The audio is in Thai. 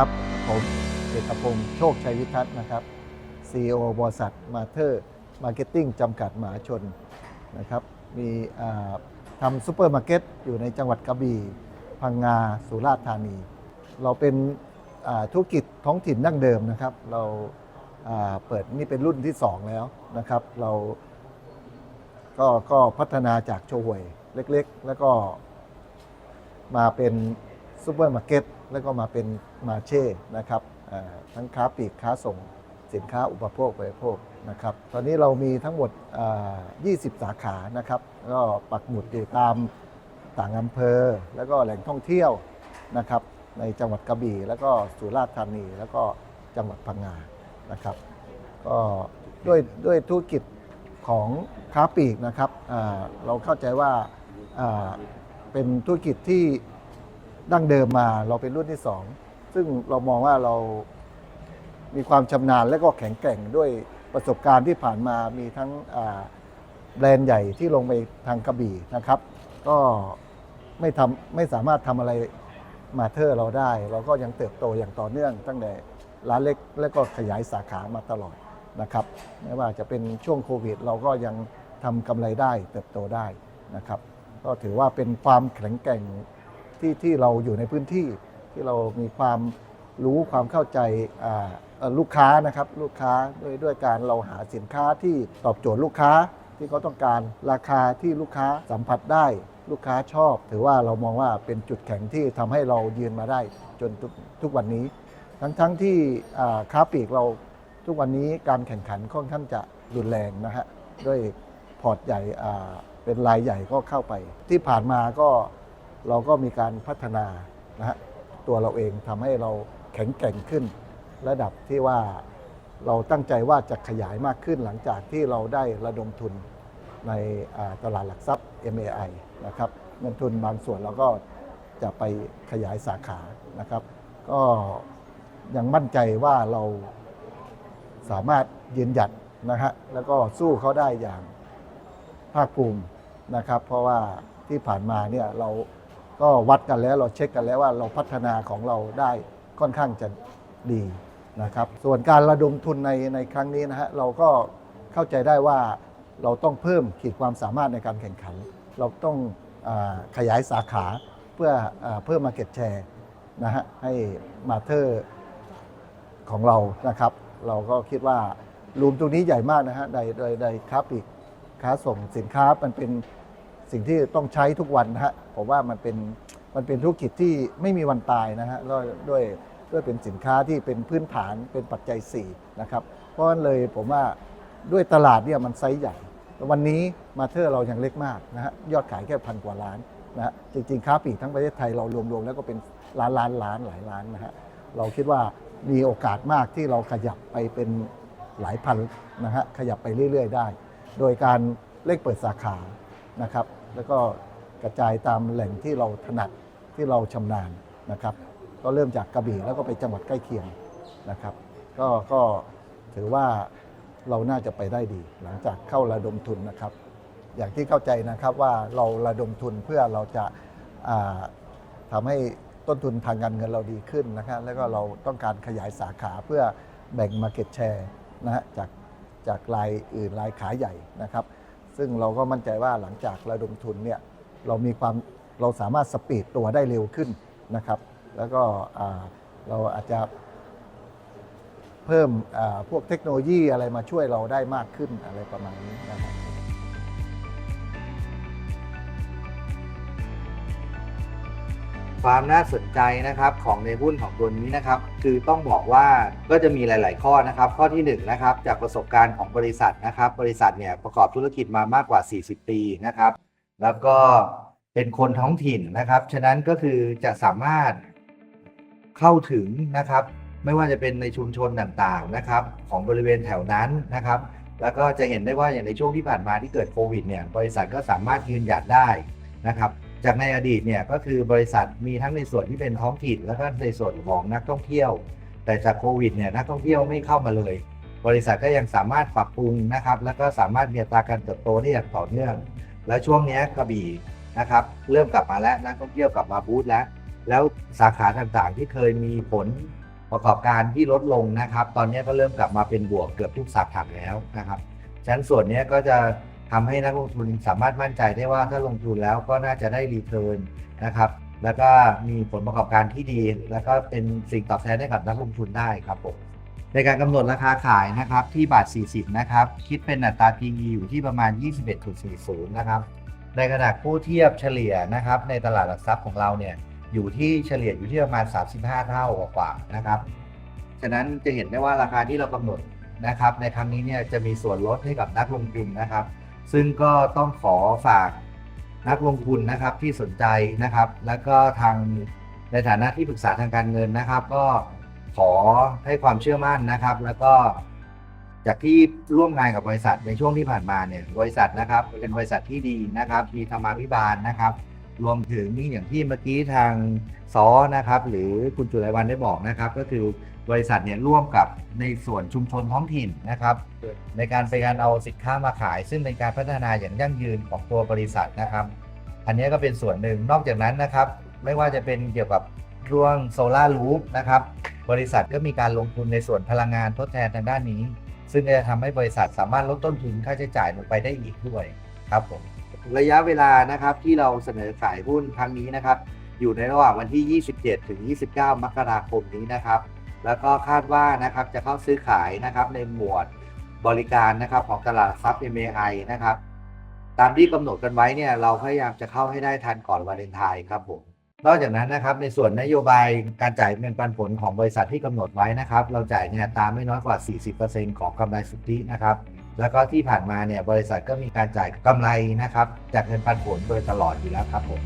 ครับ ผมเอกพงศ์โชคชัยวิทัศน์นะครับ CEO บริษัทมาเธอร์มาร์เก็ตติ้งจำกัดมหาชนนะครับ มีทำซูเปอร์มาร์เก็ตอยู่ในจังหวัดกระบี่ พังงา สุราษฎร์ธานี เราเป็นธุรกิจท้องถิ่นดั้งเดิมนะครับ เราอ่าเปิดนี่เป็นรุ่นที่ 2 แล้วนะครับ เราก็ก็พัฒนาจากโชห่วยเล็กๆ แล้วก็มาเป็นซูเปอร์มาร์เก็ต แล้วก็มาเป็นมาเช่นะครับทั้งค้าปลีกค้าส่งสินค้าอุปโภคบริโภคนะครับตอนนี้เรามีทั้งหมด 20 สาขานะครับก็ปักหมุดอยู่ตามต่างอำเภอ แล้วก็แหล่งท่องเที่ยวนะครับในจังหวัดกระบี่ แล้วก็สุราษฎร์ธานี แล้วก็จังหวัดพังงานะครับก็ด้วยด้วยธุรกิจของค้าปลีกนะครับเราเข้าใจว่าเป็นธุรกิจที่ ดั้งเดิมมาเราเป็นรุ่นที่สองซึ่งเรามองว่าเรามีความชำนาญและก็แข็งแกร่งด้วยประสบการณ์ที่ผ่านมามีทั้งแบรนด์ใหญ่ที่ลงไปทางกระบี่นะครับ ก็ไม่ทำไม่สามารถทำอะไรมาเธอร์เราได้ เราก็ยังเติบโตอย่างต่อเนื่อง ตั้งแต่ร้านเล็กและก็ขยายสาขามาตลอดนะครับไม่ว่าจะเป็นช่วงโควิด เราก็ยังทำกำไรได้เติบโตได้นะครับ ก็ถือว่าเป็นความแข็งแกร่ง ที่ที่เราอยู่ในพื้นที่ที่เรามีความรู้ความเข้าใจลูกค้านะครับลูกค้าด้วยด้วยการเราหาสินค้าที่ตอบโจทย์ลูกค้าที่เขาต้องการราคาที่ลูกค้าสัมผัสได้ ลูกค้าชอบ ถือว่าเรามองว่าเป็นจุดแข็งที่ทำให้เรายืนมาได้จนทุกทุกวันนี้ ทั้งทั้งที่ค้าปลีกเราทุกวันนี้การแข่งขันค่อนข้างจะรุนแรงนะฮะด้วยพอร์ตใหญ่เป็นรายใหญ่ก็เข้าไป ที่ผ่านมาก็ เราก็มีการพัฒนานะฮะตัวเราเองทำให้เราแข็งแกร่งขึ้น ระดับที่ว่าเราตั้งใจว่าจะขยายมากขึ้นหลังจากที่เราได้ระดมทุนในอ่าตลาดหลักทรัพย์ MAI นะครับเงินทุนบางส่วนเราก็จะไปขยายสาขานะครับ ก็ยังมั่นใจว่าเราสามารถยืนหยัดนะฮะแล้วก็สู้เขาได้อย่างภาคภูมินะครับ เพราะว่าที่ผ่านมาเนี่ยเรา ก็วัดกันแล้วเราเช็คกันแล้วว่าเราพัฒนาของเราได้ค่อนข้างจะดีนะครับ ส่วนการระดมทุนในในครั้งนี้นะฮะเราก็เข้าใจได้ว่าเราต้องเพิ่มขีดความสามารถในการแข่งขัน เราต้องอขยายสาขาเพื่ออเพิ่มมาเก็ตแชร์นะฮะให้มาเธอร์ของเรานะครับ เราก็คิดว่ารูมตรงนี้ใหญ่มากนะฮะในในในค้าปลีกค้าส่งสินค้ามันเป็น สิ่งที่ต้องใช้ทุกวันนะฮะผมว่ามันเป็นมันเป็นธุรกิจที่ไม่มีวันตายนะฮะแล้วด้วยด้วยเป็นสินค้าที่เป็นพื้นฐานเป็นปัจจัย4นะครับเพราะฉะนั้นเลยผมว่าด้วยตลาดเนี่ยมันไซส์ใหญ่ วันนี้มาเธอร์เรายังเล็กมากนะฮะยอดขายแค่พันกว่าล้านนะฮะจริงๆ ค้าปลีกทั้งประเทศไทยเรารวมๆแล้วก็เป็นล้านล้านล้านหลายล้านนะฮะเราคิดว่ามีโอกาสมากที่เราขยับไปเป็นหลายพันนะฮะขยับไปเรื่อย ๆ ได้ โดยการเร่งเปิดสาขา นะครับ แล้วก็กระจายตามแหล่งที่เราถนัดที่เราชำนาญนะครับ ก็เริ่มจากกระบี่แล้วก็ไปจังหวัดใกล้เคียงนะครับ ก็ก็ถือว่าเราน่าจะไปได้ดี หลังจากเข้าระดมทุนนะครับ อย่างที่เข้าใจนะครับว่าเราระดมทุนเพื่อเราจะาทำให้ต้นทุนทางการเงินเราดีขึ้นนะครับแล้วก็เราต้องการขยายสาขาเพื่อแบ่ง Market Share นะฮะจากจากรายอื่นรายขายใหญ่นะครับ ซึ่งเราก็มั่นใจว่าหลังจากระดมทุนเนี่ยเรามีความเราสามารถสปีดตัวได้เร็วขึ้นนะครับ แล้วก็เราอาจจะเพิ่มพวกเทคโนโลยีอะไรมาช่วยเราได้มากขึ้นอะไรประมาณนี้นะครับ ความน่าสนใจนะครับของในหุ้นของตัวนี้นะครับคือต้องบอกว่าก็จะมีหลาย ๆ ข้อนะครับ ข้อที่1นงนะครับจากประสบการณ์ของบริษัทนะครับ บริษัทเนี่ยประกอบธุรกิจมามากกว่า 40 ปีนะครับ แล้วก็เป็นคนท้องถิ่นนะครับ ฉะนั้นก็คือจะสามารถเข้าถึงนะครับ ไม่ว่าจะเป็นในชุมชนต่าง ๆ นะครับ ของบริเวณแถวนั้นนะครับ แล้วก็จะเห็นได้ว่าอย่างในช่วงที่ผ่านมาที่เกิดโควิดเนี่ยบริษัทก็สามารถยืนหยัดได้นะครับ จากในอดีตเนี่ยก็คือบริษัทมีทั้งในส่วนที่เป็นท้องถิ่นแล้วก็ในส่วนของนักท่องเที่ยว แต่จากโควิดเนี่ยนักท่องเที่ยวไม่เข้ามาเลย บริษัทก็ยังสามารถปรับปรุงนะครับ แล้วก็สามารถมีอัตราการเติบโตได้อย่างต่อเนื่อง แล้วช่วงนี้กระบี่นะครับเริ่มกลับมาแล้วนักท่องเที่ยวกลับมาบูธแล้ว แล้วสาขาต่างๆที่เคยมีผลประกอบการที่ลดลงนะครับ ตอนนี้ก็เริ่มกลับมาเป็นบวกเกือบทุกสาขาแล้วนะครับฉะนั้นส่วนนี้ก็จะ ทำให้นักลงทุนสามารถมั่นใจได้ว่าถ้าลงทุนแล้วก็น่าจะได้รีเทิร์นนะครับ แล้วก็มีผลประกอบการที่ดี แล้วก็เป็นสิ่งตอบแทนให้กับนักลงทุนได้ครับผมในการกำหนดราคาขายนะครับที่บาท 40 นะครับ คิดเป็นอัตรา PE อยู่ที่ประมาณ 21.40 นะครับ ในขณะผู้เทียบเฉลี่ยนะครับ ในตลาดหลักทรัพย์ของเราเนี่ยอยู่ที่เฉลี่ยอยู่ที่ประมาณ 35 เท่ากว่าๆนะครับ ฉะนั้นจะเห็นได้ว่าราคาที่เรากำหนดนะครับ ในครั้งนี้เนี่ยจะมีส่วนลดให้กับนักลงทุนนะครับ ซึ่งก็ต้องขอฝากนักลงทุนนะครับที่สนใจนะครับ แล้วก็ทางในฐานะที่ปรึกษาทางการเงินนะครับ ก็ขอให้ความเชื่อมั่นนะครับ แล้วก็จากที่ร่วมงานกับบริษัทในช่วงที่ผ่านมาเนี่ยบริษัทนะครับเป็นบริษัทที่ดีนะครับ มีธรรมาภิบาลนะครับ รวมถึงอย่างที่เมื่อกี้ทางซอนะครับ หรือคุณจุไรวันได้บอกนะครับ ก็คือ บริษัทเนี่ยร่วมกับในส่วนชุมชนท้องถิ่นนะครับ ในการไปการเอาสินค้ามาขาย ซึ่งเป็นการพัฒนาอย่างยั่งยืนของตัวบริษัทนะครับ อันนี้ก็เป็นส่วนหนึ่งนอกจากนั้นนะครับ ไม่ว่าจะเป็นเกี่ยวกับร่วงโซลารูฟนะครับ บริษัทก็มีการลงทุนในส่วนพลังงานทดแทนทางด้านนี้ ซึ่งจะทำให้บริษัทสามารถลดต้นทุนค่าใช้จ่ายลงไปได้อีกด้วยครับผมระยะเวลานะครับที่เราเสนอขายหุ้นครั้งนี้นะครับ อยู่ในระหว่างวันที่ 27 ถึง 29 มกราคมนี้นะครับ แล้วก็คาดว่านะครับจะเข้าซื้อขายนะครับในหมวดบริการนะครับของตลาดหลักทรัพย์ MAI นะครับ ตามที่กำหนดกันไว้เนี่ยเราพยายามจะเข้าให้ได้ทันก่อนวาเลนไทน์ครับผมนอกจากนั้นนะครับในส่วนนโยบายการจ่ายเงินปันผลของบริษัทที่กำหนดไว้นะครับ เราจ่ายเนี่ยตามไม่น้อยกว่า 40%ของกำไรสุทธินะครับแล้วก็ที่ผ่านมาเนี่ยบริษัทก็มีการจ่ายกำไรนะครับจากเงินปันผลโดยตลอดอยู่แล้วครับผม